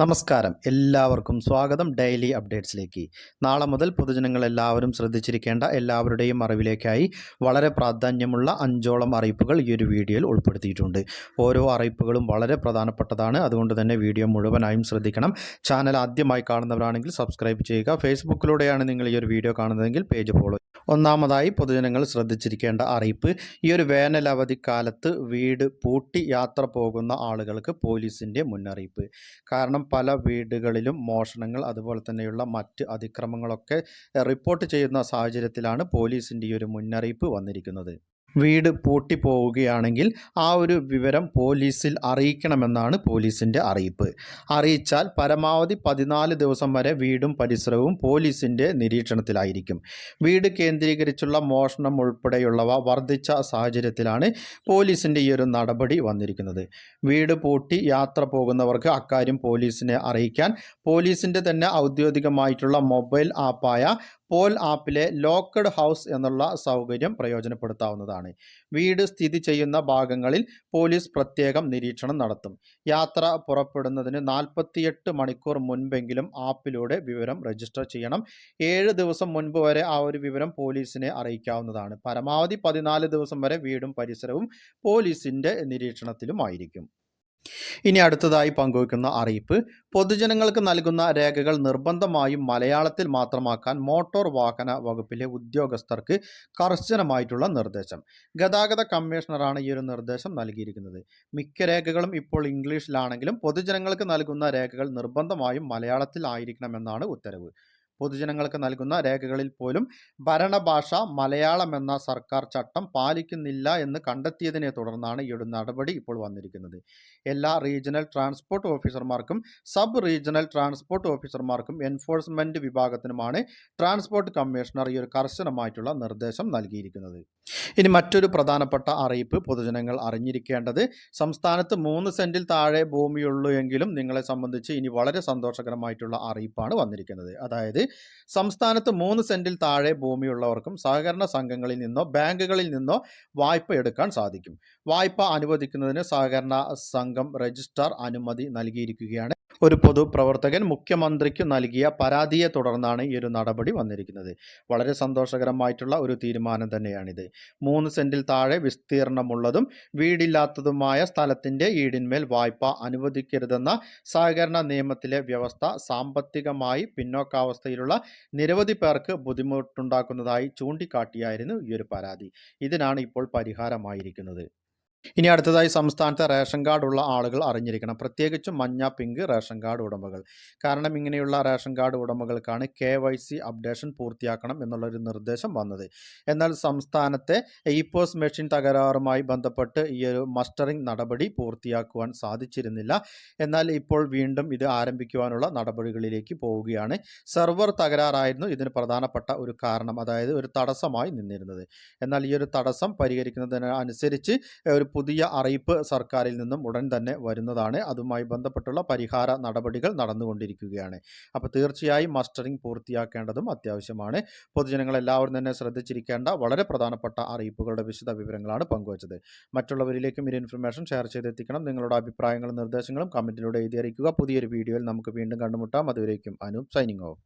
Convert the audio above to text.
നമസ്കാരം. എല്ലാവർക്കും സ്വാഗതം ഡെയിലി അപ്ഡേറ്റ്സിലേക്ക്. നാളെ മുതൽ പൊതുജനങ്ങൾ എല്ലാവരും ശ്രദ്ധിച്ചിരിക്കേണ്ട എല്ലാവരുടെയും അറിവിലേക്കായി വളരെ പ്രാധാന്യമുള്ള അഞ്ചോളം അറിയിപ്പുകൾ ഈ ഒരു വീഡിയോയിൽ ഉൾപ്പെടുത്തിയിട്ടുണ്ട്. ഓരോ അറിയിപ്പുകളും വളരെ പ്രധാനപ്പെട്ടതാണ്. അതുകൊണ്ട് തന്നെ വീഡിയോ മുഴുവനായും ശ്രദ്ധിക്കണം. ചാനൽ ആദ്യമായി കാണുന്നവരാണെങ്കിൽ സബ്സ്ക്രൈബ് ചെയ്യുക. ഫേസ്ബുക്കിലൂടെയാണ് നിങ്ങൾ ഈ ഒരു വീഡിയോ കാണുന്നതെങ്കിൽ പേജ് ഫോളോ ഒന്നാമതായി പൊതുജനങ്ങൾ ശ്രദ്ധിച്ചിരിക്കേണ്ട അറിയിപ്പ് ഈ ഒരു വേനൽ അവധിക്കാലത്ത് വീട് പൂട്ടി യാത്ര പോകുന്ന ആളുകൾക്ക് പോലീസിന്റെ മുന്നറിയിപ്പ്. കാരണം പല വീടുകളിലും മോഷണങ്ങൾ അതുപോലെ തന്നെയുള്ള മറ്റ് അതിക്രമങ്ങളൊക്കെ റിപ്പോർട്ട് ചെയ്യുന്ന സാഹചര്യത്തിലാണ് പോലീസിന്റെ ഈ ഒരു മുന്നറിയിപ്പ് വന്നിരിക്കുന്നത്. വീട് പൂട്ടിപ്പോവുകയാണെങ്കിൽ ആ ഒരു വിവരം പോലീസിൽ അറിയിക്കണമെന്നാണ് പോലീസിന്റെ അറിയിപ്പ്. അറിയിച്ചാൽ പരമാവധി പതിനാല് ദിവസം വരെ വീടും പരിസരവും പോലീസിന്റെ നിരീക്ഷണത്തിലായിരിക്കും. വീട് കേന്ദ്രീകരിച്ചുള്ള മോഷണം ഉൾപ്പെടെയുള്ളവ വർദ്ധിച്ച സാഹചര്യത്തിലാണ് പോലീസിന്റെ ഈ ഒരു നടപടി വന്നിരിക്കുന്നത്. വീട് പൂട്ടി യാത്ര പോകുന്നവർക്ക് അക്കാര്യം പോലീസിനെ അറിയിക്കാൻ പോലീസിന്റെ തന്നെ ഔദ്യോഗികമായിട്ടുള്ള മൊബൈൽ ആപ്പായ പോൽ ആപ്പിലെ ലോക്കഡ് ഹൗസ് എന്നുള്ള സൗകര്യം പ്രയോജനപ്പെടുത്താവുന്നതാണ്. വീട് സ്ഥിതി ചെയ്യുന്ന ഭാഗങ്ങളിൽ പോലീസ് പ്രത്യേകം നിരീക്ഷണം നടത്തും. യാത്ര പുറപ്പെടുന്നതിന് നാൽപ്പത്തിയെട്ട് മണിക്കൂർ മുൻപെങ്കിലും ആപ്പിലൂടെ വിവരം രജിസ്റ്റർ ചെയ്യണം. ഏഴ് ദിവസം മുൻപ് വരെ ആ ഒരു വിവരം പോലീസിനെ അറിയിക്കാവുന്നതാണ്. പരമാവധി പതിനാല് ദിവസം വരെ വീടും പരിസരവും പോലീസിന്റെ നിരീക്ഷണത്തിലുമായിരിക്കും. ഇനി അടുത്തതായി പങ്കുവയ്ക്കുന്ന അറിയിപ്പ് പൊതുജനങ്ങൾക്ക് നൽകുന്ന രേഖകൾ നിർബന്ധമായും മലയാളത്തിൽ മാത്രമാക്കാൻ മോട്ടോർ വാഹന വകുപ്പിലെ ഉദ്യോഗസ്ഥർക്ക് കർശനമായിട്ടുള്ള നിർദ്ദേശം. ഗതാഗത കമ്മീഷണറാണ് ഈ ഒരു നിർദ്ദേശം നൽകിയിരിക്കുന്നത്. മിക്ക രേഖകളും ഇപ്പോൾ ഇംഗ്ലീഷിലാണെങ്കിലും പൊതുജനങ്ങൾക്ക് നൽകുന്ന രേഖകൾ നിർബന്ധമായും മലയാളത്തിൽ ആയിരിക്കണമെന്നാണ് ഉത്തരവ്. പൊതുജനങ്ങൾക്ക് നൽകുന്ന രേഖകളിൽ പോലും ഭരണഭാഷ മലയാളം എന്ന സർക്കാർ ചട്ടം പാലിക്കുന്നില്ല എന്ന് കണ്ടെത്തിയതിനെ തുടർന്നാണ് ഈ ഒരു നടപടി ഇപ്പോൾ വന്നിരിക്കുന്നത്. എല്ലാ റീജിയണൽ ട്രാൻസ്പോർട്ട് ഓഫീസർമാർക്കും സബ് റീജിയണൽ ട്രാൻസ്പോർട്ട് ഓഫീസർമാർക്കും എൻഫോഴ്സ്മെന്റ് വിഭാഗത്തിനുമാണ് ട്രാൻസ്പോർട്ട് കമ്മീഷണർ ഈ ഒരു കർശനമായിട്ടുള്ള നിർദ്ദേശം നൽകിയിരിക്കുന്നത്. ഇനി മറ്റൊരു പ്രധാനപ്പെട്ട അറിയിപ്പ് പൊതുജനങ്ങൾ അറിഞ്ഞിരിക്കേണ്ടത് സംസ്ഥാനത്ത് മൂന്ന് സെന്റിൽ താഴെ ഭൂമിയുള്ളൂ എങ്കിലും നിങ്ങളെ സംബന്ധിച്ച് ഇനി വളരെ സന്തോഷകരമായിട്ടുള്ള അറിയിപ്പാണ് വന്നിരിക്കുന്നത്. അതായത് സംസ്ഥാനത്ത് മൂന്ന് സെന്റിൽ താഴെ ഭൂമിയുള്ളവർക്കും സഹകരണ സംഘങ്ങളിൽ നിന്നോ ബാങ്കുകളിൽ നിന്നോ വായ്പ എടുക്കാൻ സാധിക്കും. വായ്പ അനുവദിക്കുന്നതിന് സഹകരണ സംഘം രജിസ്ട്രാർ അനുമതി നൽകിയിരിക്കുകയാണ്. ഒരു പൊതുപ്രവർത്തകൻ മുഖ്യമന്ത്രിക്ക് നൽകിയ പരാതിയെ തുടർന്നാണ് ഈ ഒരു നടപടി വന്നിരിക്കുന്നത്. വളരെ സന്തോഷകരമായിട്ടുള്ള ഒരു തീരുമാനം തന്നെയാണിത്. മൂന്ന് സെന്റിൽ താഴെ വിസ്തീർണമുള്ളതും വീടില്ലാത്തതുമായ സ്ഥലത്തിന്റെ ഈടിന്മേൽ വായ്പ അനുവദിക്കരുതെന്ന സഹകരണ നിയമത്തിലെ വ്യവസ്ഥ സാമ്പത്തികമായി പിന്നോക്കാവസ്ഥയിലുള്ള നിരവധി പേർക്ക് ബുദ്ധിമുട്ടുണ്ടാക്കുന്നതായി ചൂണ്ടിക്കാട്ടിയായിരുന്നു ഈ ഒരു പരാതി. ഇതിനാണ് ഇപ്പോൾ പരിഹാരമായിരിക്കുന്നത്. ഇനി അടുത്തതായി സംസ്ഥാനത്തെ റേഷൻ കാർഡ് ഉള്ള ആളുകൾ അറിഞ്ഞിരിക്കണം. പ്രത്യേകിച്ചും മഞ്ഞ പിങ്ക് റേഷൻ കാർഡ് ഉടമകൾ. കാരണം ഇങ്ങനെയുള്ള റേഷൻ കാർഡ് ഉടമകൾക്കാണ് കെ വൈ സി അപ്ഡേഷൻ പൂർത്തിയാക്കണം എന്നുള്ളൊരു നിർദ്ദേശം വന്നത്. എന്നാൽ സംസ്ഥാനത്തെ ഇ മെഷീൻ തകരാറുമായി ബന്ധപ്പെട്ട് ഈ ഒരു മസ്റ്ററിംഗ് നടപടി പൂർത്തിയാക്കുവാൻ സാധിച്ചിരുന്നില്ല. എന്നാൽ ഇപ്പോൾ വീണ്ടും ഇത് ആരംഭിക്കുവാനുള്ള നടപടികളിലേക്ക് പോവുകയാണ്. സെർവർ തകരാറായിരുന്നു ഇതിന് പ്രധാനപ്പെട്ട ഒരു കാരണം. അതായത് ഒരു തടസ്സമായി നിന്നിരുന്നത്. എന്നാൽ ഈ ഒരു തടസ്സം പരിഹരിക്കുന്നതിന് അനുസരിച്ച് ഒരു പുതിയ അറിയിപ്പ് സർക്കാരിൽ നിന്നും ഉടൻ തന്നെ വരുന്നതാണ്. അതുമായി ബന്ധപ്പെട്ടുള്ള പരിഹാര നടപടികൾ നടന്നുകൊണ്ടിരിക്കുകയാണ്. അപ്പോൾ തീർച്ചയായും മസ്റ്ററിംഗ് പൂർത്തിയാക്കേണ്ടതും അത്യാവശ്യമാണ്. പൊതുജനങ്ങൾ എല്ലാവരും തന്നെ ശ്രദ്ധിച്ചിരിക്കേണ്ട വളരെ പ്രധാനപ്പെട്ട അറിയിപ്പുകളുടെ വിശദ വിവരങ്ങളാണ് പങ്കുവച്ചത്. മറ്റുള്ളവരിലേക്കും ഈ ഇൻഫർമേഷൻ ഷെയർ ചെയ്തെത്തിക്കണം. നിങ്ങളുടെ അഭിപ്രായങ്ങളും നിർദ്ദേശങ്ങളും കമന്റിലൂടെ എഴുതിയറിയിക്കുക പുതിയൊരു വീഡിയോയിൽ നമുക്ക് വീണ്ടും കണ്ടുമുട്ടാം. അതുവരേക്കും അനൂപ് സൈനിങ് ഓഫ്.